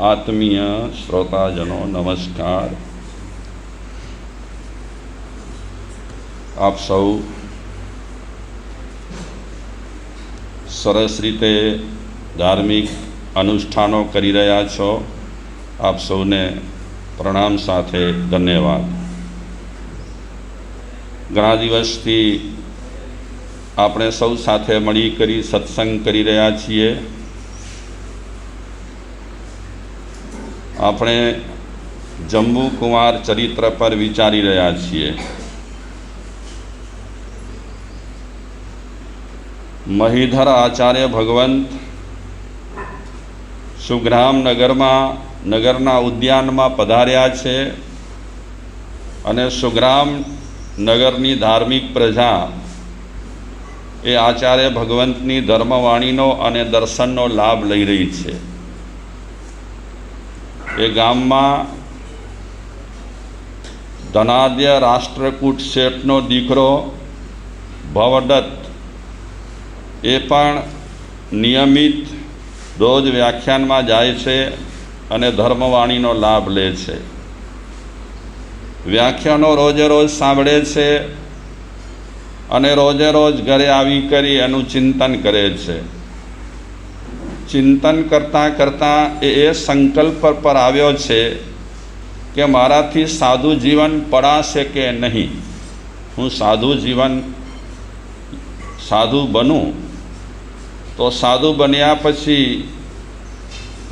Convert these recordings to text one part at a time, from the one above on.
આત્મીય શ્રોતાજનો નમસ્કાર આપ સૌ સરસ રીતે ધાર્મિક અનુષ્ઠાનો કરી રહ્યા છો આપ સૌને પ્રણામ સાથે ધન્યવાદ ઘણા દિવસથી આપણે સૌ સાથે મળી કરી સત્સંગ કરી રહ્યા છીએ આપણે જંબુકુમાર ચરિત્ર પર વિચારી રહ્યા છીએ. મહીધર આચાર્ય ભગવંત સુગ્રામ નગરમાં નગરના ઉદ્યાનમાં પધાર્યા છે અને સુગ્રામ નગરની ધાર્મિક પ્રજા એ આચાર્ય ભગવંતની ધર્મવાણીનો અને દર્શનનો લાભ લઈ રહી છે. એ ગામમાં ધનાદ્ય રાષ્ટ્રકૂટ શેઠનો દીકરો ભવદત્ત, એ પણ નિયમિત રોજ વ્યાખ્યાનમાં જાય છે અને ધર્મવાણીનો લાભ લે છે. વ્યાખ્યાનો રોજે રોજ સાંભળે છે અને રોજે રોજ ઘરે આવી કરી એનું ચિંતન કરે છે. ચિંતન કરતાં કરતાં એ એ સંકલ્પ પર આવ્યો છે કે મારાથી સાદું જીવન પડાશે કે નહીં? હું સાદું જીવન સાધુ બનું તો સાધુ બન્યા પછી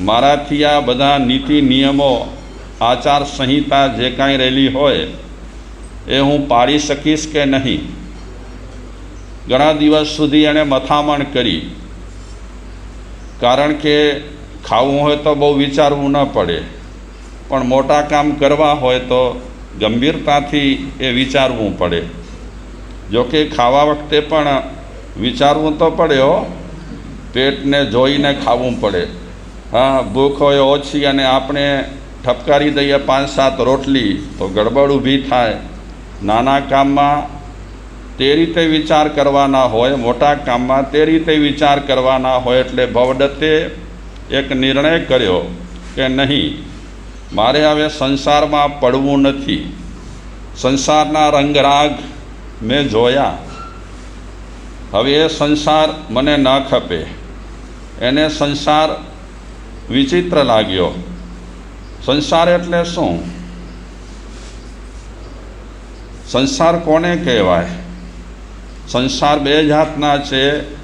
મારાથી આ બધા નીતિ નિયમો, આચાર સંહિતા જે કાંઈ રહેલી હોય એ હું પાડી શકીશ કે નહીં? ઘણા દિવસ સુધી એણે મથામણ કરી. કારણ કે ખાવું હોય તો બહુ વિચારવું ન પડે. પણ મોટા કામ કરવા હોય તો ગંભીરતાથી એ વિચારવું પડે. જોકે ખાવા વખતે પણ વિચારવું તો પડે હો. પેટને જોઈને ખાવું પડે. હા, ભૂખ હોય ઓછી અને આપણે ઠપકારી દઈએ પાંચ સાત રોટલી તો ગડબડ ઊભી થાય. નાના કામમાં તે રીતે વિચાર કરવાના હોય, મોટા કામમાં તે રીતે વિચાર કરવાના હોય એટલે ભવદત્તે એક નિર્ણય કર્યો કે નહીં, મારે હવે સંસારમાં પડવું નથી. સંસારના રંગરાગ મેં જોયા. હવે એ સંસાર મને ન ખપે. એને સંસાર વિચિત્ર લાગ્યો. સંસાર એટલે શું? સંસાર કોને કહેવાય? સંસાર બે જાતના છે.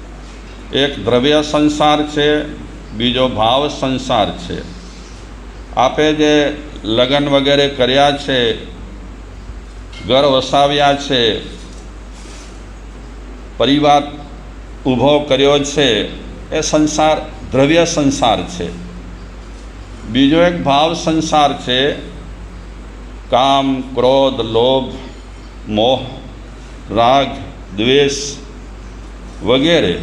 એક દ્રવ્ય સંસાર છે, બીજો ભાવ સંસાર છે. આપે જે લગ્ન વગેરે કર્યા છે, ઘર વસાવ્યા છે, પરિવાર ઊભો કર્યો છે, એ સંસાર દ્રવ્ય સંસાર છે. બીજો એક ભાવ સંસાર છે, કામ, ક્રોધ, લોભ, મોહ, રાગ દ્વેષ વગેરે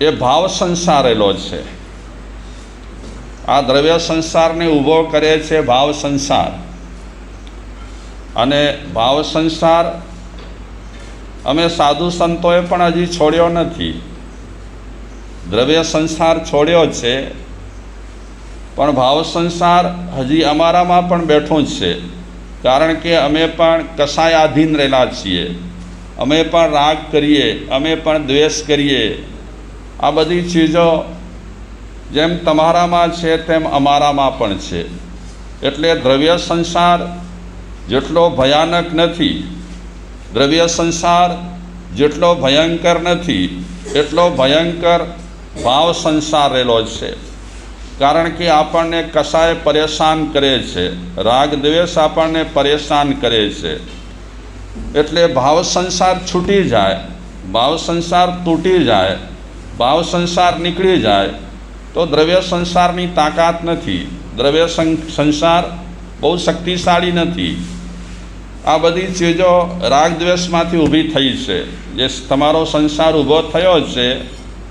એ ભાવ સંસારેલો છે. આ દ્રવ્ય સંસારને ઊભો કરે છે ભાવ સંસાર. અને ભાવ સંસાર અમે સાધુ સંતોએ પણ હજી છોડ્યો નથી. દ્રવ્ય સંસાર છોડ્યો છે, પણ ભાવ સંસાર હજી અમારામાં પણ બેઠો જ છે. કારણ કે અમે પણ કસાય આધીન રહેલા છીએ. અમે પણ રાગ કરીએ, અમે પણ દ્વેષ કરીએ. આ બધી ચીજો જેમ તમારામાં છે તેમ અમારામાં પણ છે. એટલે દ્રવ્ય સંસાર જેટલો ભયાનક નથી, દ્રવ્ય સંસાર જેટલો ભયંકર નથી, એટલો ભયંકર ભાવ સંસાર રહેલો છે. કારણ કે આપણને કસાય પરેશાન કરે છે. રાગ દ્વેષ આપણને પરેશાન કરે છે. એટલે ભાવ સંસાર છૂટી જાય, ભાવ સંસાર તૂટી જાય, ભાવ સંસાર નીકળી જાય, તો દ્રવ્ય સંસારની તાકાત નથી. દ્રવ્ય સંસાર બહુ શક્તિશાળી નથી. આ બધી ચીજો રાગ દ્વેષમાંથી ઊભી થઈ છે. જે તમારો સંસાર ઊભો થયો છે,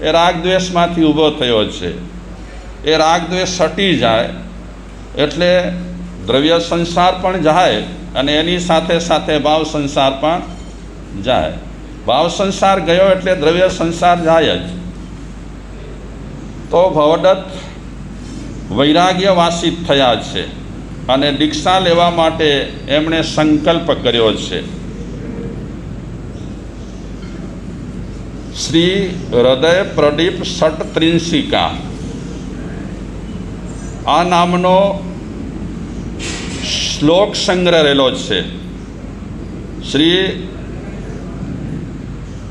એ રાગ દ્વેષમાંથી ઊભો થયો છે. એ રાગ દ્વેષ સટી જાય, એટલે દ્રવ્ય સંસાર પણ જાય અને એની સાથે સાથે ભાવ સંસાર પણ જાય. ભાવ સંસાર ગયો એટલે દ્રવ્ય સંસાર જાય જ. તો ભવદત્ત વૈરાગ્યવાસિત થયા છે અને દીક્ષા લેવા માટે એમણે સંકલ્પ કર્યો છે. શ્રી હૃદય પ્રદીપ સટ ત્રિંશિકા આ નામનો શ્લોક સંગ્રહ રહેલો છે. શ્રી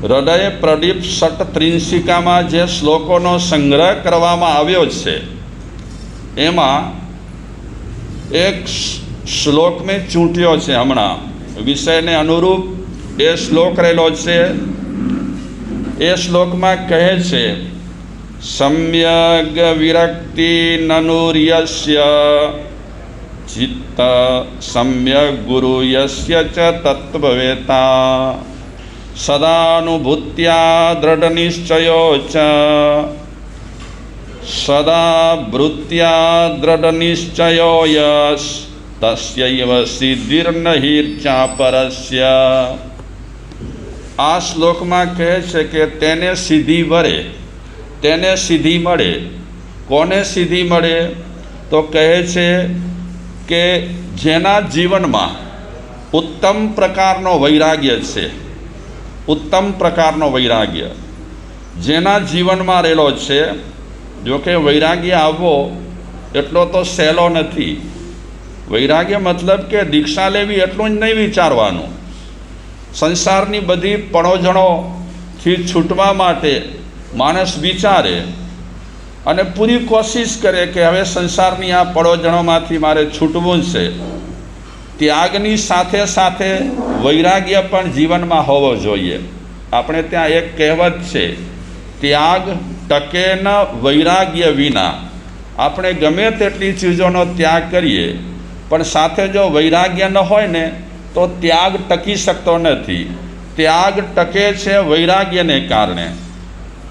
હૃદય પ્રદીપ સટ ત્રિંશિકામાં જે શ્લોકોનો સંગ્રહ કરવામાં આવ્યો છે, એમાં એક શ્લોક મેં ચૂંટ્યો છે હમણાં. વિષયને અનુરૂપ એ શ્લોક રહેલો છે. એ શ્લોકમાં કહે છે સમ્યગ વિરક્તિ નનુર્યસ્ય ચિત્ત સમ્યગ ગુરુ યસ્ય ચ તત્વવેતા સદાનુભૂત્યા દ્રઢ નિશ્ચયો ચ સદા વૃત્યા દ્રઢ નિશ્ચયો યશ તસ્યૈવ સિદ્ધિર્નહિર્ચા પરસ્ય આ શ્લોકમાં કહે છે કે તેને સિદ્ધિ વરે તેને સિદ્ધિ મળે. કોને સિદ્ધિ મળે? તો કહે છે કે જેના જીવનમાં ઉત્તમ પ્રકારનો વૈરાગ્ય છે, ઉત્તમ પ્રકારનો વૈરાગ્ય. જેના જીવનમાં રહેલો છે જોકે વૈરાગ્ય આવવો એટલો તો સહેલો નથી. વૈરાગ્ય મતલબ કે દીક્ષા લેવી એટલું જ નહીં વિચારવાનું. સંસારની બધી પણોજણોથી છૂટવા માટે માણસ વિચારે અને પૂરી કોશિશ કરે કે હવે સંસારની આ પડોજણોમાંથી મારે છૂટવું છે. ત્યાગની સાથે સાથે વૈરાગ્ય પણ જીવનમાં હોવો જોઈએ. આપણે ત્યાં એક કહેવત છે ત્યાગ ટકે ન વૈરાગ્ય વિના. આપણે ગમે તેટલી ચીજોનો ત્યાગ કરીએ, પણ સાથે જો વૈરાગ્ય ન હોય ને, તો ત્યાગ ટકી શકતો નથી. ત્યાગ ટકે છે વૈરાગ્યને કારણે.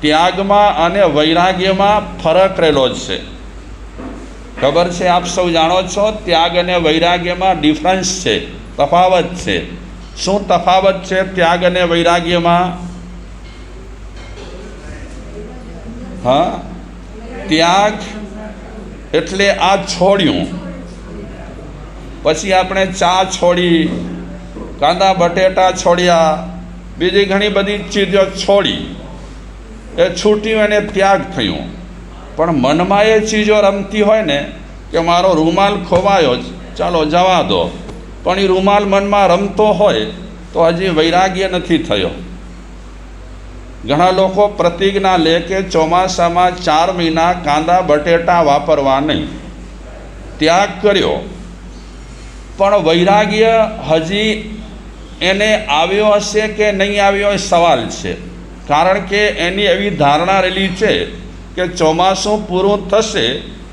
ત્યાગમાં અને વૈરાગ્યમાં ફરક રહેલો જ છે. ખબર છે? આપ સૌ જાણો છો, ત્યાગ અને વૈરાગ્યમાં ડિફરન્સ છે, તફાવત છે. શું તફાવત છે ત્યાગ અને વૈરાગ્યમાં? હા? ત્યાગ એટલે આ છોડ્યું. પછી આપણે ચા છોડી, કાંદા બટેટા છોડ્યા, બીજી ઘણી બધી ચીજો છોડી. એ છૂટ્યું એને ત્યાગ થયું. પણ મનમાં એ ચીજો રમતી હોય ને, કે મારો રૂમાલ ખોવાયો જ, ચાલો જવા દો. પણ એ રૂમાલ મનમાં રમતો હોય, તો હજી વૈરાગ્ય નથી થયો. ઘણા લોકો પ્રતિજ્ઞા લે કે ચોમાસામાં ચાર મહિના કાંદા બટેટા વાપરવા નહીં. ત્યાગ કર્યો. પણ વૈરાગ્ય હજી એને આવ્યો હશે કે નહીં આવ્યો એ સવાલ છે. કારણ કે એની એવી ધારણા રહેલી છે કે ચોમાસું પૂરું થશે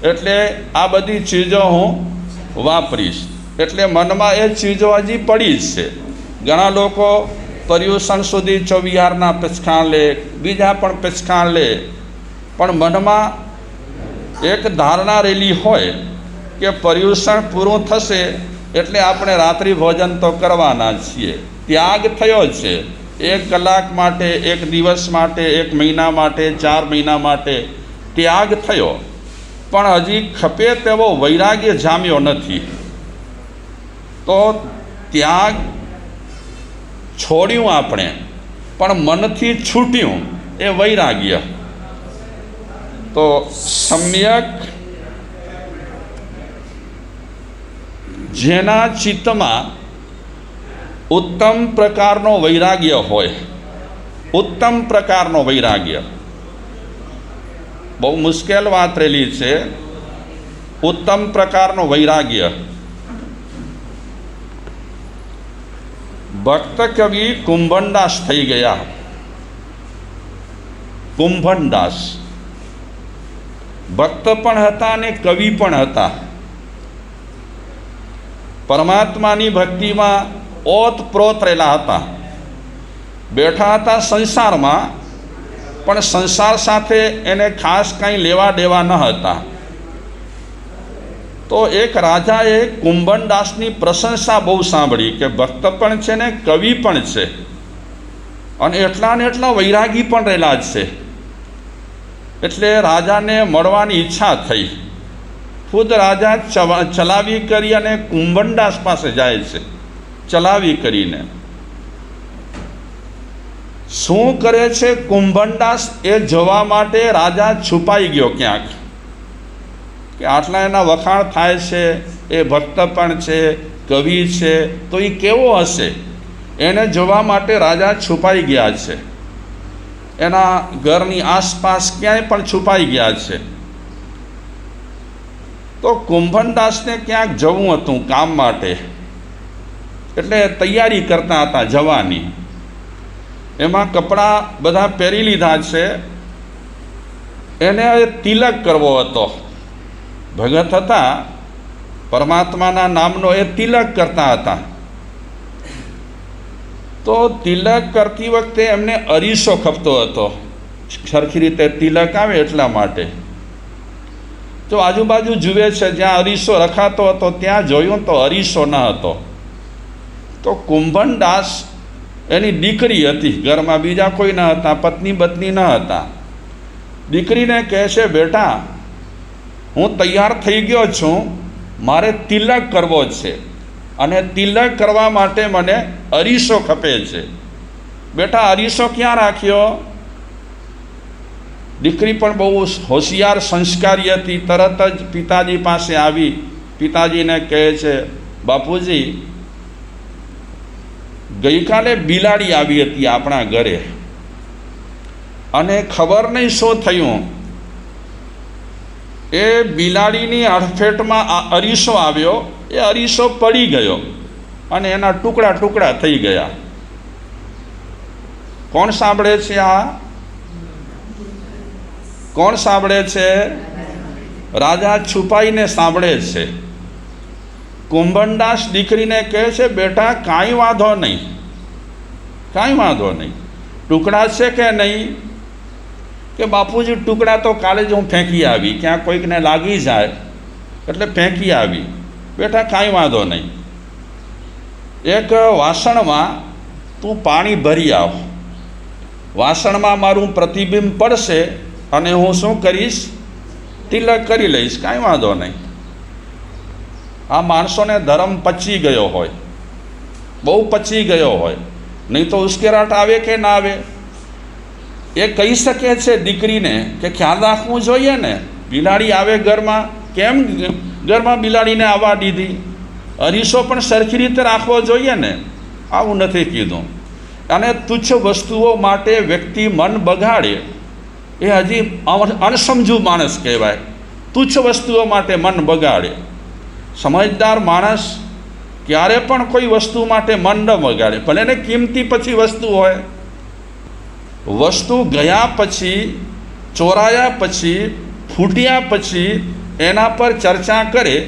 એટલે આ બધી ચીજો હું વાપરીશ. એટલે મનમાં એ ચીજો હજી પડી જ છે. ઘણા લોકો પર્યુષણ સુધી ચોવિહારના પિચખાણ લે, બીજા પણ પિચખાણ લે. પણ મનમાં એક ધારણા રહેલી હોય કે પર્યુષણ પૂરું થશે એટલે આપણે રાત્રિ ભોજન તો કરવાના છીએ. ત્યાગ થયો છે. એક કલાક માટે, એક દિવસ માટે, એક મહિના માટે, ચાર મહિના માટે ત્યાગ થયો. પણ હજી ખપે તેવો વૈરાગ્ય જામ્યો નથી. તો ત્યાગ છોડ્યું આપણે, પણ મનથી છૂટ્યું એ વૈરાગ્ય. તો સમ્યક જેના ચિત્તમાં ઉત્તમ પ્રકારનો વૈરાગ્ય હોય. ઉત્તમ પ્રકારનો વૈરાગ્ય. બહુ મુશ્કેલ વાત રહેલી છે. ઉત્તમ પ્રકારનો વૈરાગ્ય. ભક્ત કવિ કુંભનદાસ થઈ ગયા. કુંભનદાસ. ભક્ત પણ હતા અને કવિ પણ હતા. પરમાત્માની ભક્તિમાં ઓતપ્રોત રહેલા હતા. બેઠા હતા સંસારમાં, પણ સંસાર સાથે એને ખાસ કાંઈ લેવા દેવા ન હતા. તો એક રાજાએ કુંભનદાસની પ્રશંસા બહુ સાંભળી કે ભક્ત પણ છે ને, કવિ પણ છે. અને એટલા ને એટલા વૈરાગી પણ રહેલા જ છે. એટલે રાજાને મળવાની ઈચ્છા થઈ. ખુદ રાજા ચલાવી કરી અને કુંભનદાસ પાસે જાય છે. ચલાવી કરીને. શું કરે છે? કુંભનદાસ એ જવા માટે રાજા છુપાઈ ગયો ક્યાંક? કે આટલા એના વખાણ થાય છે, એ ભક્ત પણ છે, કવિ છે, તો એ કેવો હશે? એને જોવા માટે રાજા છુપાઈ ગયા છે. એના ઘરની આસપાસ ક્યાંય પણ છુપાઈ ગયા છે. તો કુંભનદાસને ક્યાંક જવું હતું કામ માટે? એટલે તૈયારી કરતા હતા જવાની. એમાં કપડાં બધા પહેરી લીધા છે. એને તિલક કરવો હતો. ભગત હતા. પરમાત્માના નામનો એ તિલક કરતા હતા. તો તિલક કરતી વખતે એમને અરીસો ખપતો હતો. સરખી રીતે તિલક આવે એટલા માટે. તો આજુબાજુ જુએ છે, જ્યાં અરીસો રખાતો હતો, ત્યાં જોયું તો અરીસો ન હતો. તો કુંભનદાસ એની દીકરી હતી. ઘરમાં બીજા કોઈ ન હતા, પત્ની બત્ની ન હતા. દીકરીને કહે છે બેટા, હું તૈયાર થઈ ગયો છું. મારે તિલક કરવો છે અને તિલક કરવા માટે મને અરીસો ખપે છે. બેટા, અરીસો ક્યાં રાખ્યો? દીકરી પણ બહુ હોશિયાર સંસ્કારી હતી. તરત જ પિતાજી પાસે આવી. પિતાજીને કહે છે, બાપુજી ગઈકાલે બિલાડી આવી હતી આપણા ઘરે. અને ખબર નહીં શું થયું? એ બિલાડીની અડફેટમાં આ અરીસો આવ્યો, એ અરીસો પડી ગયો અને એના ટુકડા ટુકડા થઈ ગયા. કોણ સાંભળે છે આ? કોણ સાંભળે છે? રાજા છુપાઈને સાંભળે છે. કુંભનદાસ દીકરીને કહે છે, બેટા, કાંઈ વાંધો નહીં. કાંઈ વાંધો નહીં. ટુકડા છે કે નહીં? કે બાપુજી, ટુકડા તો કાલે જ હું ફેંકી આવી. ક્યાં કોઈકને લાગી જાય. એટલે ફેંકી આવી. બેટા, કાંઈ વાંધો નહીં. એક વાસણમાં તું પાણી ભરી આવ. વાસણમાં મારું પ્રતિબિંબ પડશે અને હું શું કરીશ? તિલક કરી લઈશ. કાંઈ વાંધો નહીં. આ માણસોને ધર્મ પચી ગયો હોય, બહુ પચી ગયો હોય, નહીં તો ઉશ્કેરાટ આવે કે ના આવે? એ કહી શકે છે દીકરીને કે ખ્યાલ રાખવું જોઈએ ને, બિલાડી આવે ઘરમાં, કેમ ઘરમાં બિલાડીને આવવા દીધી? અરીસો પણ સરખી રીતે રાખવો જોઈએ ને? આવું નથી કીધું. અને તુચ્છ વસ્તુઓ માટે વ્યક્તિ મન બગાડે, એ હજી અણ- અણસમજુ માણસ કહેવાય. તુચ્છ વસ્તુઓ માટે મન બગાડે. સમજદાર માણસ ક્યારે પણ કોઈ વસ્તુ માટે મન ન વગાડે, ભલે ને કિંમતી પછી વસ્તુ હોય. વસ્તુ ગયા પછી, ચોરાયા પછી, ફૂટ્યા પછી એના પર ચર્ચા કરે,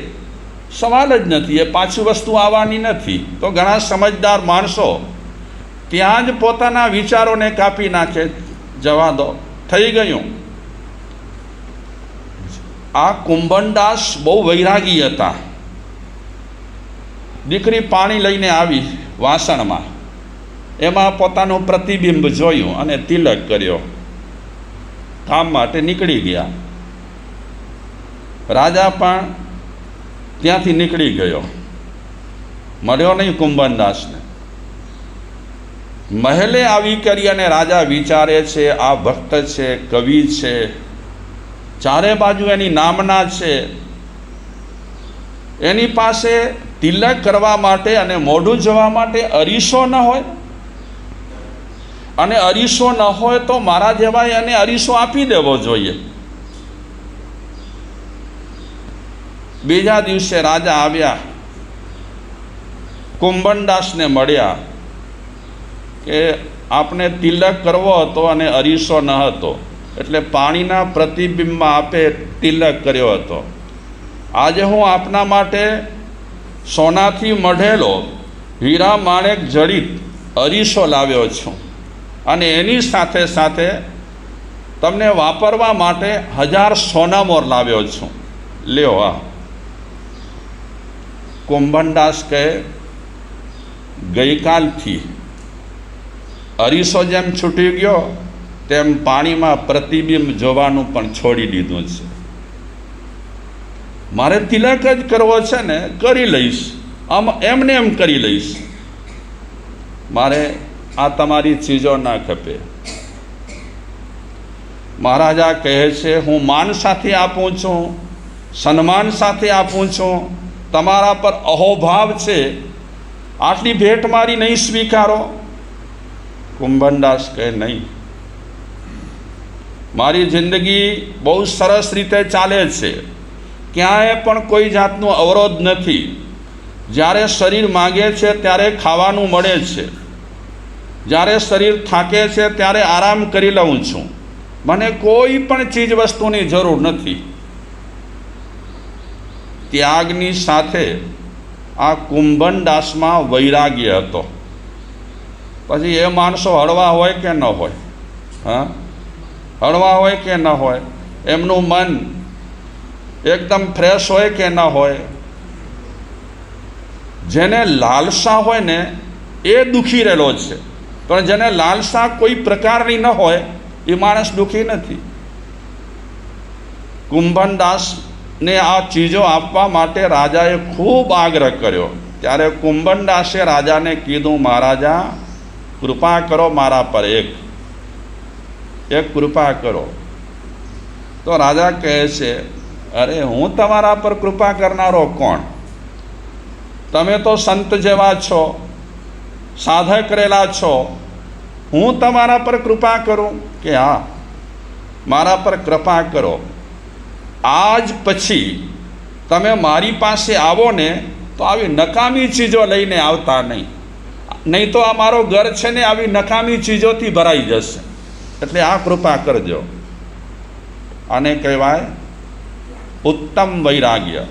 સવાલ જ નથી, એ પાછી વસ્તુ આવવાની નથી. તો ઘણા સમજદાર માણસો ત્યાં જ પોતાના વિચારોને કાપી નાખે જવા દો થઈ ગયું. આ કુંભનદાસ બહુ વૈરાગી હતા. દીકરી પાણી લઈને આવી વાસણમાં. એમાં પોતાનું પ્રતિબિંબ જોયું અને તિલક કર્યો. કામ માટે નીકળી ગયા. રાજા પણ ત્યાંથી નીકળી ગયો. મળ્યો નહીં કુંભનદાસને. મહેલે આવી કરી અને રાજા વિચારે છે, આ ભક્ત છે, કવિ છે, ચારે બાજુ એની નામના છે. એની પાસે તિલક કરવા માટે અને મોઢું જવા માટે અરીસો ન હોય. અને અરીસો ન હોય તો મારા જેવાય અને અરીસો આપી દેવો જોઈએ. બીજા દિવસે રાજા આવ્યા. કુંભનદાસને મળ્યા કે આપણે તિલક કરવો હતો અને અરીસો ન હતો. એટલે પાણીના પ્રતિબિંબમાં આપે તિલક કર્યો હતો. આજે હું આપના માટે સોનાથી મઢેલો હીરા માણેક જડિત અરીસો લાવ્યો છું. અને એની સાથે સાથે તમને વાપરવા માટે હજાર સોનામોર લાવ્યો છું. લ્યો આ. કુંભનદાસ કહે, ગઈકાલથી અરીસો જેમ છૂટી ગયો, તેમ પાણીમાં પ્રતિબિંબ જોવાનું પણ છોડી દીધું છે. મારે તિલક જ કરવો છે ને, કરી લઈશ. આમ એમને એમ કરી લઈશ. મારે આ તમારી ચીજો ના ખપે. મહારાજા કહે છે, હું માન સાથે આપું છું, સન્માન સાથે આપું છું. તમારા પર અહોભાવ છે. આટલી ભેટ મારી નહીં સ્વીકારો. કુંભનદાસ કહે, નહીં. મારી જિંદગી બહુ સરસ રીતે ચાલે છે. ક્યાંય પણ કોઈ જાતનો અવરોધ નથી. જ્યારે શરીર માગે છે ત્યારે ખાવાનું મળે છે. જ્યારે શરીર થાકે છે ત્યારે આરામ કરી લઉં છું. મને કોઈ પણ ચીજ વસ્તુની જરૂર નથી. ત્યાગની સાથે આ કુંભન દાસમાં વૈરાગ્ય હતો. પછી એ માણસો હળવા હોય કે ન હોય? હા? હળવા હોય કે ન હોય? એમનું મન એકદમ ફ્રેશ હોય કે ન હોય, જેને લાલસા હોય ને એ દુઃખી રહેલો છે. પણ જેને લાલસા કોઈ પ્રકારની ન હોય, એ માણસ દુઃખી નથી. કુંભનદાસને આ ચીજો આપવા માટે રાજાએ ખૂબ આગ્રહ કર્યો. ત્યારે કુંભનદાસે રાજાને કીધું, મહારાજા, કૃપા કરો મારા પર એક. એક કૃપા કરો. તો રાજા કહે છે અરે હું તમારા પર કૃપા કરનારો કોણ? તમે તો સંત જેવા છો, સાધક કરેલા છો. હું તમારા પર કૃપા કરું કે હા, મારા પર કૃપા કરો. આજ પછી તમે મારી પાસે આવો ને તો આવી નકામી ચીજો લઈને આવતા નહીં. નહીં તો આ મારો ઘર છે ને આવી નકામી ચીજોથી ભરાઈ જશે. એટલે આ કૃપા કરજો. આને કહેવાય ઉત્તમ વૈરાગ્ય.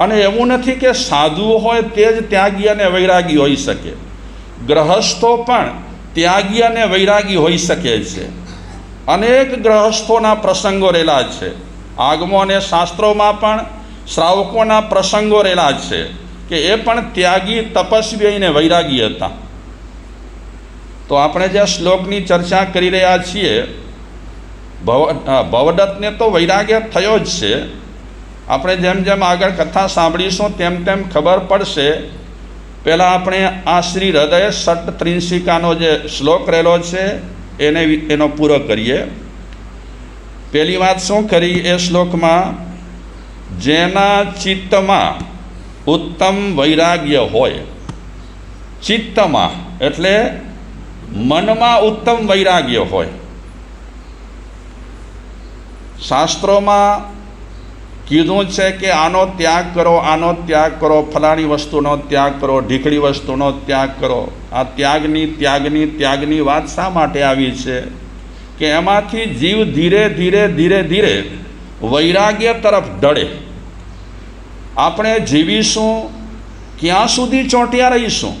અને એવું નથી કે સાધુ હોય તે જ ત્યાગી અને વૈરાગી હોઈ શકે. ગ્રહસ્થો પણ ત્યાગી અને વૈરાગી હોઈ શકે છે. અનેક ગ્રહસ્થોના પ્રસંગો રહેલા છે. આગમો અને શાસ્ત્રોમાં પણ શ્રાવકોના પ્રસંગો રહેલા છે કે એ પણ ત્યાગી, તપસ્વી અને વૈરાગી હતા. તો આપણે જે શ્લોકની ચર્ચા કરી રહ્યા છીએ ભવ ભવદત્તને તો વૈરાગ્ય થયો જ છે. આપણે જેમ જેમ આગળ કથા સાંભળીશું, તેમ તેમ ખબર પડશે. પહેલાં આપણે આ શ્રી હૃદય સટ ત્રિંશિકાનો જે શ્લોક રહેલો છે, એને એનો પૂરો કરીએ. પહેલી વાત શું કરી એ શ્લોકમાં? જેના ચિત્તમાં ઉત્તમ વૈરાગ્ય હોય. ચિત્તમાં, એટલે મનમાં ઉત્તમ વૈરાગ્ય હોય. શાસ્ત્રોમાં કીધું છે કે આનો ત્યાગ કરો, આનો ત્યાગ કરો, ફલાણી વસ્તુનો ત્યાગ કરો ઢીકળી વસ્તુનો ત્યાગ કરો. આ ત્યાગની ત્યાગની ત્યાગની વાત શા માટે આવી છે? કે એમાંથી જીવ ધીરે ધીરે ધીરે ધીરે વૈરાગ્ય તરફ ઢળે આપણે જીવીશું, ક્યાં સુધી ચોંટ્યા રહીશું?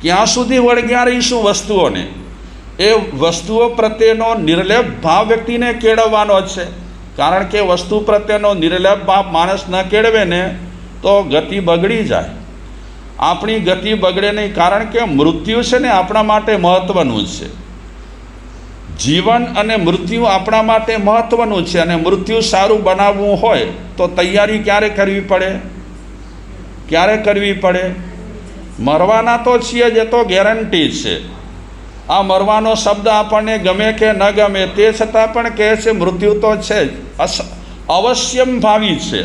ક્યાં સુધી વળગ્યા રહીશું વસ્તુઓને? એ વસ્તુઓ પ્રત્યેનો નિર્લેપ ભાવ વ્યક્તિને કેળવવાનો છે. કારણ કે વસ્તુ પ્રત્યેનો નિર્લેપ ભાવ માણસ ન કેળવે ને, તો ગતિ બગડી જાય. આપણી ગતિ બગડે નહીં કારણ કે મૃત્યુ છે ને આપણા માટે મહત્ત્વનું છે. જીવન અને મૃત્યુ આપણા માટે મહત્ત્વનું છે અને મૃત્યુ સારું બનાવવું હોય તો તૈયારી ક્યારે કરવી પડે? ક્યારે કરવી પડે? મરવાના તો છીએ જ, એ તો ગેરંટી છે. આ મરવાનો શબ્દ આપણને ગમે કે ન ગમે તે છતાં પણ કહે છે, મૃત્યુ તો છે જ. અવશ્યમ ભાવી છે.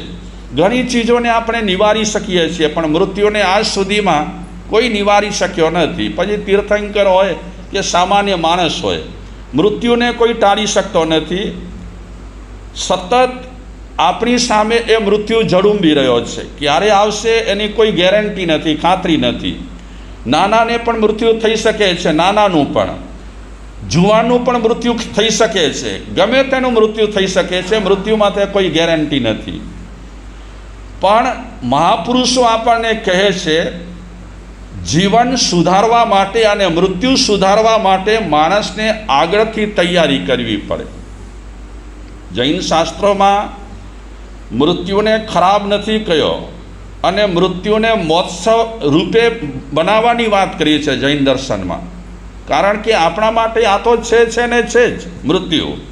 ઘણી ચીજોને આપણે નિવારી શકીએ છીએ, પણ મૃત્યુને આજ સુધીમાં કોઈ નિવારી શક્યો નથી. પછી તીર્થંકર હોય કે સામાન્ય માણસ હોય, મૃત્યુને કોઈ ટાળી શકતો નથી. સતત આપણી સામે એ મૃત્યુ ઝડુંબી રહ્યો છે. ક્યારે આવશે એની કોઈ ગેરંટી નથી, ખાતરી નથી. નાનાને પણ મૃત્યુ થઈ શકે છે, નાનાનું પણ. જુવાનનું પણ મૃત્યુ થઈ શકે છે. ગમે તેનું મૃત્યુ થઈ શકે છે, મૃત્યુમાં તે કોઈ ગેરંટી નથી. પણ મહાપુરુષો આપણને કહે છે, જીવન સુધારવા માટે અને મૃત્યુ સુધારવા માટે માણસને આગળથી તૈયારી કરવી પડે. જૈન શાસ્ત્રોમાં મૃત્યુને ખરાબ નથી કહ્યો અને મૃત્યુને મોત્સવ રૂપે બનાવવાની વાત કરીએ છીએ જૈન દર્શનમાં. કારણ કે આપણા માટે આ તો છે છે ને છે જ મૃત્યુ.